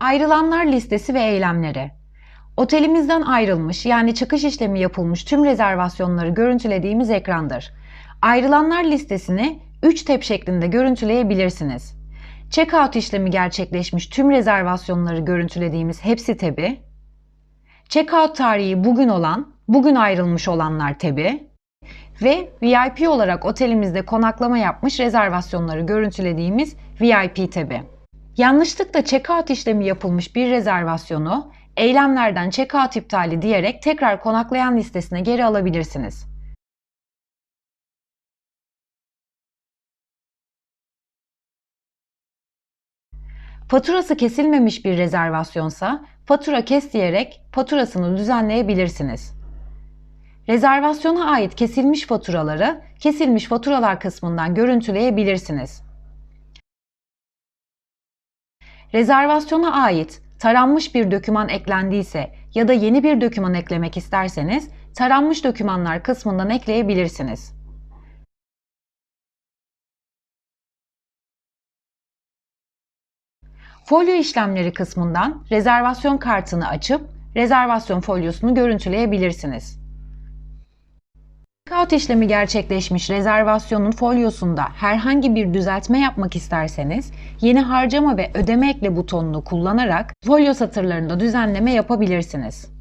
Ayrılanlar listesi ve eylemleri. Otelimizden ayrılmış yani çıkış işlemi yapılmış tüm rezervasyonları görüntülediğimiz ekrandır. Ayrılanlar listesini 3 tab şeklinde görüntüleyebilirsiniz. Checkout işlemi gerçekleşmiş tüm rezervasyonları görüntülediğimiz hepsi tabi, checkout tarihi bugün olan, bugün ayrılmış olanlar tabi ve VIP olarak otelimizde konaklama yapmış rezervasyonları görüntülediğimiz VIP tabi. Yanlışlıkla checkout işlemi yapılmış bir rezervasyonu eylemlerden checkout iptali diyerek tekrar konaklayan listesine geri alabilirsiniz. Faturası kesilmemiş bir rezervasyonsa fatura kes diyerek faturasını düzenleyebilirsiniz. Rezervasyona ait kesilmiş faturaları kesilmiş faturalar kısmından görüntüleyebilirsiniz. Rezervasyona ait taranmış bir doküman eklendiyse ya da yeni bir doküman eklemek isterseniz taranmış dokümanlar kısmından ekleyebilirsiniz. Folyo işlemleri kısmından rezervasyon kartını açıp rezervasyon folyosunu görüntüleyebilirsiniz. Checkout işlemi gerçekleşmiş rezervasyonun folyosunda herhangi bir düzeltme yapmak isterseniz yeni harcama ve ödeme ekle butonunu kullanarak folyo satırlarında düzenleme yapabilirsiniz.